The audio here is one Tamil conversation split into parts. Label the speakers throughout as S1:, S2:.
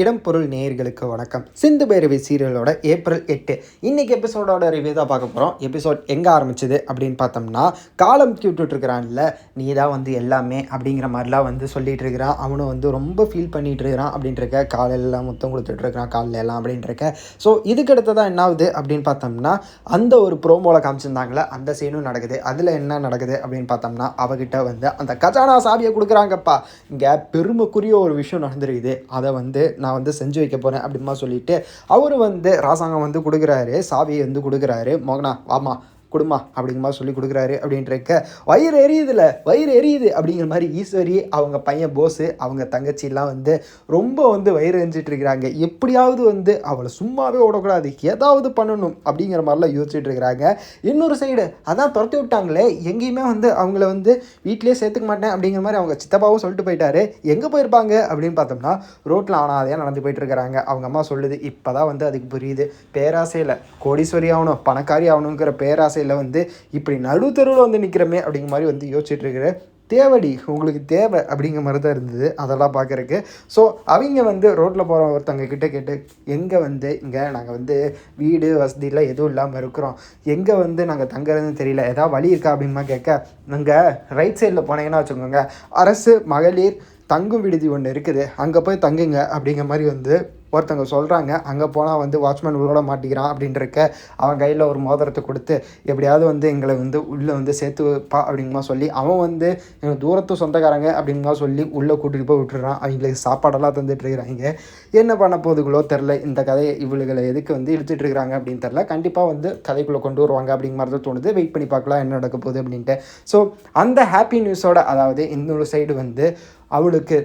S1: இடம் பொருள் நேயர்களுக்கு வணக்கம். சிந்து பைரவி சீரியலோட ஏப்ரல் எட்டு. இன்னைக்கு எபிசோடோட ரிவ்யூ தான் பார்க்க போகிறோம் எபிசோட் எங்கே ஆரம்பிச்சது அப்படின்னு பார்த்தோம்னா காலம் விட்டுட்டு இருக்கிறான்ல நீ தான் வந்து எல்லாமே அப்படிங்கிற மாதிரிலாம் வந்து சொல்லிட்டு இருக்கிறான் அவனும் வந்து ரொம்ப ஃபீல் பண்ணிட்டு இருக்கிறான் அப்படின்ட்டு இருக்க காலையிலாம் முத்தம் கொடுத்துட்டு இருக்கிறான் காலையில எல்லாம் அப்படின்ட்டு இருக்க ஸோ இதுக்கு தான் என்ன ஆகுது அப்படின்னு பார்த்தோம்னா அந்த ஒரு ப்ரோமோவில் காமிச்சிருந்தாங்களே அந்த சீனும் நடக்குது. அதில் என்ன நடக்குது அப்படின்னு பார்த்தோம்னா அவகிட்ட வந்து அந்த கஜானா சாவியை கொடுக்குறாங்கப்பா. இங்கே பெருமைக்குரிய ஒரு விஷயம் நடந்திருக்குது. அதை வந்து நான் வந்து செஞ்சு வைக்க போகிறேன் அப்படிமா சொல்லிட்டு அவர் வந்து ராசாங்கம் வந்து கொடுக்குறாரு சாவியை வந்து கொடுக்குறாரு. மோகனா வாமா கொடுமா அப்படிங்கிற மாதிரி சொல்லி கொடுக்குறாரு அப்படின்றக்க வயிறு எரியுதுல வயிறு எரியுது அப்படிங்கிற மாதிரி ஈஸ்வரி அவங்க பையன் போஸு அவங்க தங்கச்சிலாம் வந்து ரொம்ப வந்து வயிறு எரிஞ்சிட்டு இருக்கிறாங்க. எப்படியாவது வந்து அவளை சும்மாவே ஓடக்கூடாது ஏதாவது பண்ணணும் அப்படிங்கிற மாதிரிலாம் யோசிச்சுட்டு இருக்கிறாங்க. இன்னொரு சைடு அதான் துரத்தி விட்டாங்களே எங்கேயுமே வந்து அவங்கள வந்து வீட்டிலே சேர்த்துக்க மாட்டேன் அப்படிங்கிற மாதிரி அவங்க சித்தப்பாவும் சொல்லிட்டு போயிட்டாரு. எங்கே போயிருப்பாங்க அப்படின்னு பார்த்தோம்னா ரோட்டில் அனாதையாக நடந்து போயிட்டு இருக்கிறாங்க. அவங்க அம்மா சொல்லுது இப்போ தான் வந்து அதுக்கு புரியுது. பேராசையில் கோடீஸ்வரி ஆகணும் பணக்காரி ஆகணுங்கிற பேராசையில் வந்து இப்படி நடுத்தருவில் வந்து நிற்கிறமே அப்படிங்கிற மாதிரி வந்து யோசிச்சுட்டு இருக்கிற தேவடி உங்களுக்கு தேவை அப்படிங்கிற மாதிரி தான் இருந்தது. அதெல்லாம் பார்க்குறக்கு ஸோ அவங்க வந்து ரோட்டில் போகிற ஒருத்தவங்க கிட்ட கேட்டு எங்கே வந்து இங்கே நாங்கள் வந்து வீடு வசதியெலாம் எதுவும் இல்லாமல் இருக்கிறோம். எங்கே வந்து நாங்கள் தங்குறதுன்னு தெரியல. ஏதாவது வழி இருக்கா? அப்படின்மா கேட்க நாங்கள் ரைட் சைடில் போனீங்கன்னா வச்சுக்கோங்க. அரசு மகளிர் தங்கும் விடுதி ஒன்று இருக்குது. அங்கே போய் தங்குங்க. அப்படிங்கிற மாதிரி வந்து ஒருத்தவங்க சொல்கிறாங்க அங்கே போனால் வந்து வாட்ச்மேன் உள்ளோட மாட்டிக்கிறான் அப்படின்றக்க அவன் கையில் ஒரு மோதிரத்தை கொடுத்து எப்படியாவது வந்து எங்களை வந்து உள்ளே வந்து சேர்த்து வைப்பா அப்படிங்கமா சொல்லி அவன் வந்து எங்கள் தூரத்து சொந்தக்காரங்க அப்படிங்கமா சொல்லி உள்ளே கூட்டிகிட்டு போய் விட்டுறான். அவங்களுக்கு சாப்பாடெல்லாம் தந்துட்டு இருக்கிறாங்க என்ன பண்ண போகுதுகளோ தெரில இந்த கதையை இவளுகளை எதுக்கு வந்து இழுத்துட்டு இருக்கிறாங்க அப்படின்னு தெரில கண்டிப்பாக வந்து கதைக்குள்ளே கொண்டு வருவாங்க அப்படிங்கிற மாதிரி தான் தோணுது. வெயிட் பண்ணி பார்க்கலாம் என்ன நடக்க போகுது அப்படின்ட்டு. ஸோ அந்த ஹாப்பி நியூஸோட அதாவது இன்னொரு சைடு வந்து அவளுக்கு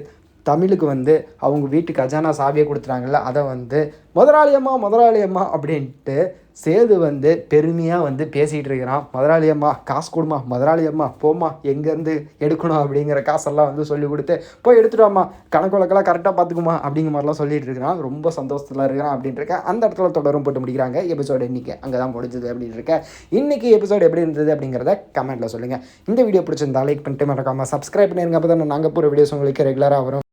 S1: தமிழுக்கு வந்து அவங்க வீட்டு கஜானா சாவியை கொடுத்துறாங்கல்ல அதை வந்து முதலாளியம்மா முதலாளியம்மா அப்படின்ட்டு சேது வந்து பெருமையாக வந்து பேசிகிட்டு இருக்கிறான். முதலாளியம்மா காசு கொடுமா முதலாளியம்மா போம்மா எங்கேருந்து எடுக்கணும் அப்படிங்கிற காசெல்லாம் வந்து சொல்லி கொடுத்து போய் எடுத்துடுவோம்மா கணக்கு வழக்கெல்லாம் கரெக்டாக பார்த்துக்குமா அப்படிங்கிற மாதிரிலாம் சொல்லிட்டு இருக்கிறான். ரொம்ப சந்தோஷத்தில் இருக்கிறான் அப்படின்ட்டு இருக்கேன் அந்த இடத்துல தொடரும் போட்டு முடிக்கிறாங்க. எபிசோடு இன்னைக்கு அங்கே தான் முடிஞ்சது அப்படின்னு இருக்கேன் இன்றைக்கி எபிசோடு எப்படி இருந்தது அப்படிங்கிறத கமெண்ட்டில் சொல்லுங்கள் இந்த வீடியோ பிடிச்சிருந்தா லைக் பண்ணிட்டு மறக்காமல் சப்ஸ்கிரைப் பண்ணிருங்க. அப்போ தான் நாங்கள் போகிற வீடியோஸ் உங்களுக்கு ரெகுலராக வரும்.